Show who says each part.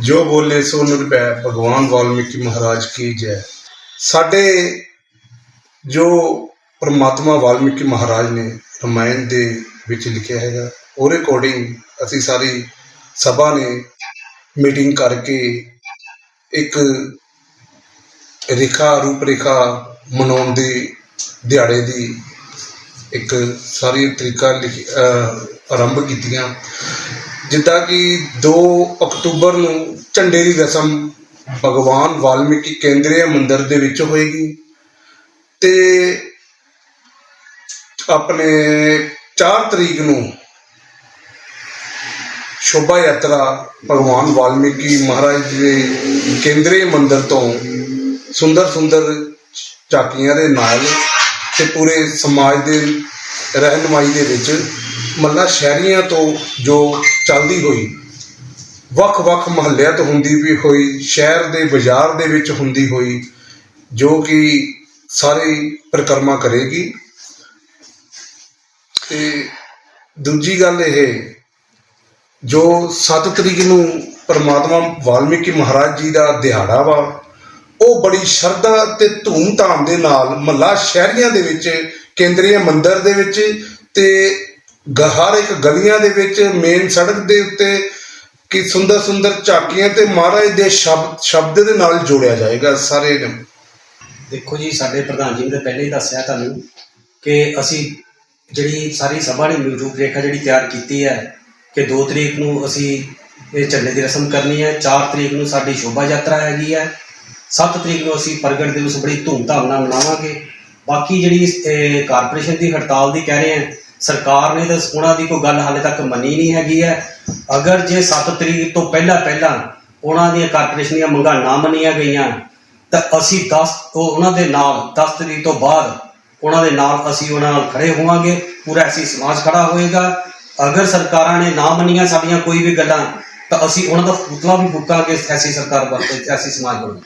Speaker 1: ਜੋ ਬੋਲੇ ਸੋ ਨਿਰਭੈ, ਭਗਵਾਨ ਵਾਲਮੀਕੀ ਮਹਾਰਾਜ ਕੀ ਜੈ। ਸਾਡੇ ਜੋ ਪਰਮਾਤਮਾ ਵਾਲਮੀਕੀ ਮਹਾਰਾਜ ਨੇ ਰਮਾਇਣ ਦੇ ਵਿੱਚ ਲਿਖਿਆ ਹੈਗਾ, ਉਹਦੇ ਅਕੋਰਡਿੰਗ ਅਸੀਂ ਸਾਰੀ ਸਭਾ ਨੇ ਮੀਟਿੰਗ ਕਰਕੇ ਇੱਕ ਰੇਖਾ ਰੂਪ ਰੇਖਾ ਮਨਾਉਣ ਦੀ ਦਿਹਾੜੇ ਦੀ ਇੱਕ ਸਾਰੀ ਤਰੀਕਾ ਲਿਖੀ ਆਰੰਭ ਕੀਤੀਆਂ। ਜਿੱਦਾਂ ਕਿ 2 ਅਕਤੂਬਰ ਨੂੰ ਝੰਡੇ ਦੀ ਰਸਮ ਭਗਵਾਨ ਵਾਲਮੀਕੀ ਕੇਂਦਰੀ ਮੰਦਿਰ ਦੇ ਵਿੱਚ ਹੋਏਗੀ ਤੇ ਆਪਣੇ 4 ਤਰੀਕ ਨੂੰ ਸ਼ੋਭਾ ਯਾਤਰਾ ਭਗਵਾਨ ਵਾਲਮੀਕੀ ਮਹਾਰਾਜ ਦੇ ਕੇਂਦਰੀ ਮੰਦਿਰ ਤੋਂ ਸੁੰਦਰ ਸੁੰਦਰ ਝਾਕੀਆਂ ਦੇ ਨਾਲ ਤੇ ਪੂਰੇ ਸਮਾਜ ਦੇ ਰਹਿਨਮਾਈ ਦੇ ਵਿੱਚ ਮੱਲਾ ਸ਼ਹਿਰੀਆਂ ਤੋਂ ਜੋ ਚੱਲਦੀ ਹੋਈ ਵੱਖ-ਵੱਖ ਮਹੱਲਿਆਂ ਤੋਂ ਹੁੰਦੀ ਵੀ ਹੋਈ, ਸ਼ਹਿਰ ਦੇ ਬਾਜ਼ਾਰ ਦੇ ਵਿੱਚ ਹੁੰਦੀ ਹੋਈ, ਜੋ ਕਿ ਸਾਰੀ ਪ੍ਰਕਰਮਾ ਕਰੇਗੀ। ਤੇ ਦੂਜੀ ਗੱਲ ਇਹ, ਜੋ 7 ਤਰੀਕ ਨੂੰ ਪਰਮਾਤਮਾ ਵਾਲਮੀਕੀ ਮਹਾਰਾਜ ਜੀ ਦਾ ਦਿਹਾੜਾ ਵਾ, ਉਹ ਬੜੀ ਸ਼ਰਧਾ ਤੇ ਧੂਮ-ਧਾਮ ਦੇ ਨਾਲ ਮਹੱਲਾ ਸ਼ਹਿਰੀਆਂ ਦੇ ਵਿੱਚ ਕੇਂਦਰੀ ਮੰਦਿਰ ਦੇ ਵਿੱਚ ਤੇ ਹਰ ਇੱਕ ਗਲੀਆਂ ਦੇ ਵਿੱਚ ਮੇਨ ਸੜਕ ਦੇ ਉੱਤੇ ਕਿ ਸੁੰਦਰ ਸੁੰਦਰ ਝਾਕੀਆਂ ਤੇ ਮਹਾਰਾਜ ਦੇ ਸ਼ਬਦ ਸ਼ਬਦ ਦੇ ਨਾਲ ਜੋੜਿਆ ਜਾਏਗਾ ਸਾਰੇ ਨੂੰ।
Speaker 2: ਦੇਖੋ ਜੀ, ਸਾਡੇ ਪ੍ਰਧਾਨ ਜੀ ਨੇ ਪਹਿਲੇ ਹੀ ਦੱਸਿਆ ਤੁਹਾਨੂੰ ਕਿ ਅਸੀਂ ਜਿਹੜੀ ਸਾਰੀ ਸਭਾ ਨੇ ਰੂਪ ਰੇਖਾ ਜਿਹੜੀ ਤਿਆਰ ਕੀਤੀ ਹੈ ਕਿ 2 ਤਰੀਕ ਨੂੰ ਅਸੀਂ ਇਹ ਝੰਡੇ ਦੀ ਰਸਮ ਕਰਨੀ ਹੈ 4 ਤਰੀਕ ਨੂੰ ਸਾਡੀ ਸ਼ੋਭਾ ਯਾਤਰਾ ਹੈਗੀ ਹੈ 7 ਤਰੀਕ ਨੂੰ ਅਸੀਂ ਪ੍ਰਗਟ ਦਿਵਸ ਬੜੀ ਧੂਮਧਾਮ ਨਾਲ ਮਨਾਵਾਂਗੇ। ਬਾਕੀ ਜਿਹੜੀ ਕਾਰਪੋਰੇਸ਼ਨ ਦੀ ਹੜਤਾਲ ਦੀ ਕਹਿ ਰਹੇ ਹਾਂ ਸਰਕਾਰ ਨੇ ਤਾਂ ਉਹਨਾਂ ਦੀ ਕੋਈ ਗੱਲ ਹਾਲੇ ਤੱਕ ਮੰਨੀ ਨਹੀਂ ਹੈਗੀ ਹੈ। ਅਗਰ ਜੇ 7 ਤਰੀਕ ਤੋਂ ਪਹਿਲਾਂ ਪਹਿਲਾਂ ਉਹਨਾਂ ਦੀਆਂ ਕਾਰਪੋਰੇਸ਼ਨ ਦੀਆਂ ਮੰਗਾਂ ਨਾ ਮੰਨੀਆਂ ਗਈਆਂ, ਤਾਂ ਅਸੀਂ 10 ਉਹਨਾਂ ਦੇ ਨਾਲ 10 ਤਰੀਕ ਤੋਂ ਬਾਅਦ ਉਹਨਾਂ ਦੇ ਨਾਲ ਅਸੀਂ ਉਹਨਾਂ ਨਾਲ ਖੜੇ ਹੋਵਾਂਗੇ, ਪੂਰਾ ਐਸੀ ਸਮਾਜ ਖੜਾ ਹੋਏਗਾ। ਅਗਰ ਸਰਕਾਰਾਂ ਨੇ ਨਾ ਮੰਨੀਆਂ ਸਾਡੀਆਂ ਕੋਈ ਵੀ ਗੱਲਾਂ, ਤਾਂ ਅਸੀਂ ਉਹਨਾਂ ਦਾ ਪੁਤਲਾ ਵੀ ਫੂਕਾਂਗੇ, ਐਸੀ ਸਰਕਾਰ ਵਾਸਤੇ, ਐਸੀ ਸਮਾਜ ਬਣਾਉਣ